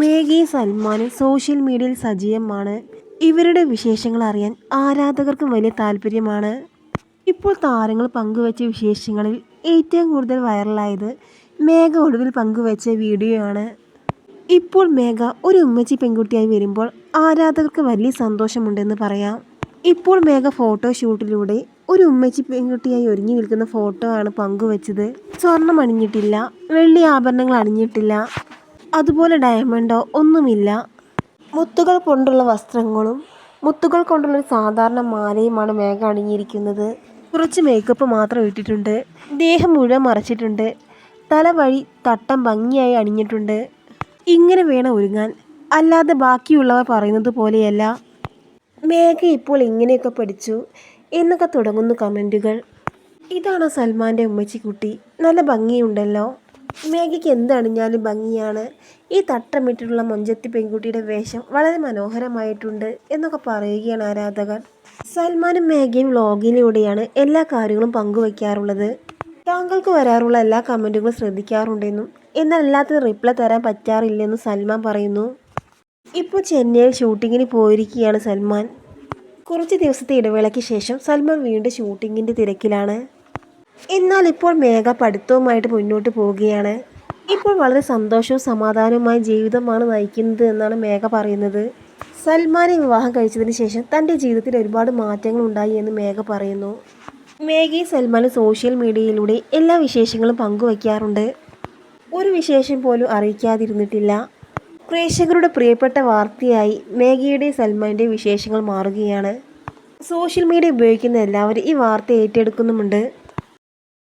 മേഘയും സൽമാനും social മീഡിയയിൽ സജീവമാണ്. ഇവരുടെ വിശേഷങ്ങൾ അറിയാൻ ആരാധകർക്കും വലിയ താല്പര്യമാണ്. ഇപ്പോൾ താരങ്ങൾ പങ്കുവച്ച വിശേഷങ്ങളിൽ ഏറ്റവും കൂടുതൽ വൈറലായത് മേഘ ഒടുവിൽ പങ്കുവച്ച വീഡിയോ ആണ് ഇപ്പോൾ മേഘ ഒരു ഉമ്മച്ചി പെൺകുട്ടിയായി വരുമ്പോൾ ആരാധകർക്ക് വലിയ സന്തോഷമുണ്ടെന്ന് പറയാം. ഇപ്പോൾ മേഘ ഫോട്ടോ ഷൂട്ടിലൂടെ ഒരു ഉമ്മച്ചി പെൺകുട്ടിയായി ഒരുങ്ങി നിൽക്കുന്ന ഫോട്ടോ ആണ് പങ്കുവച്ചത്. സ്വർണം അണിഞ്ഞിട്ടില്ല വെള്ളി ആഭരണങ്ങൾ അണിഞ്ഞിട്ടില്ല അതുപോലെ ഡയമണ്ടോ ഒന്നുമില്ല. മുത്തുകൾ കൊണ്ടുള്ള വസ്ത്രങ്ങളും മുത്തുകൾ കൊണ്ടുള്ള ഒരു സാധാരണ മാലയുമാണ് മേഘ അണിഞ്ഞിരിക്കുന്നത്. കുറച്ച് മേക്കപ്പ് മാത്രം ഇട്ടിട്ടുണ്ട്. ദേഹം മുഴുവൻ മറച്ചിട്ടുണ്ട്. തല വഴി തട്ടം ഭംഗിയായി അണിഞ്ഞിട്ടുണ്ട്. ഇങ്ങനെ വേണം ഒരുങ്ങാൻ. അല്ലാതെ ബാക്കിയുള്ളവർ പറയുന്നത് പോലെയല്ല. മേഘ ഇപ്പോൾ ഇങ്ങനെയൊക്കെ പഠിച്ചു എന്നൊക്കെ തുടങ്ങുന്നു കമന്റുകൾ. ഇതാണോ സൽമാന്റെ ഉമ്മച്ചിക്കുട്ടി. നല്ല ഭംഗിയുണ്ടല്ലോ. മേഘയ്ക്ക് എന്തണിഞ്ഞാലും ഭംഗിയാണ്? ഈ തട്ടമിട്ടിട്ടുള്ള മൊഞ്ചത്തി പെൺകുട്ടിയുടെ വേഷം വളരെ മനോഹരമായിട്ടുണ്ട് എന്നൊക്കെ പറയുകയാണ് ആരാധകർ. സൽമാനും മേഘയും വ്ലോഗിലൂടെയാണ് എല്ലാ കാര്യങ്ങളും പങ്കുവയ്ക്കാറുള്ളത് താങ്കൾക്ക് വരാറുള്ള എല്ലാ കമന്റുകളും ശ്രദ്ധിക്കാറുണ്ടെന്നും എന്നാൽ എല്ലാത്തിനും റിപ്ലൈ തരാൻ പറ്റാറില്ലെന്നും സൽമാൻ പറയുന്നു. ഇപ്പോൾ ചെന്നൈയിൽ ഷൂട്ടിങ്ങിന് പോയിരിക്കുകയാണ് സൽമാൻ. കുറച്ച് ദിവസത്തെ ഇടവേളയ്ക്ക് ശേഷം സൽമാൻ വീണ്ടും ഷൂട്ടിങ്ങിന്റെ തിരക്കിലാണ്. എന്നാൽ ഇപ്പോൾ മേഘ പഠിത്തവുമായിട്ട് മുന്നോട്ട് പോവുകയാണ്. ഇപ്പോൾ വളരെ സന്തോഷവും സമാധാനവുമായ ജീവിതമാണ് നയിക്കുന്നത് എന്നാണ് മേഘ പറയുന്നത്. സൽമാനെ വിവാഹം കഴിച്ചതിന് ശേഷം തന്റെ ജീവിതത്തിൽ ഒരുപാട് മാറ്റങ്ങൾ ഉണ്ടായി എന്ന് മേഘ പറയുന്നു. മേഘയും സൽമാനും സോഷ്യൽ മീഡിയയിലൂടെ എല്ലാ വിശേഷങ്ങളും പങ്കുവയ്ക്കാറുണ്ട്. ഒരു വിശേഷം പോലും അറിയിക്കാതിരുന്നിട്ടില്ല. പ്രേക്ഷകരുടെ പ്രിയപ്പെട്ട വാർത്തയായി മേഘയുടെ സൽമാന്റെ വിശേഷങ്ങൾ മാറുകയാണ്. സോഷ്യൽ മീഡിയ ഉപയോഗിക്കുന്ന എല്ലാവരും ഈ വാർത്ത ഏറ്റെടുക്കുന്നുമുണ്ട്.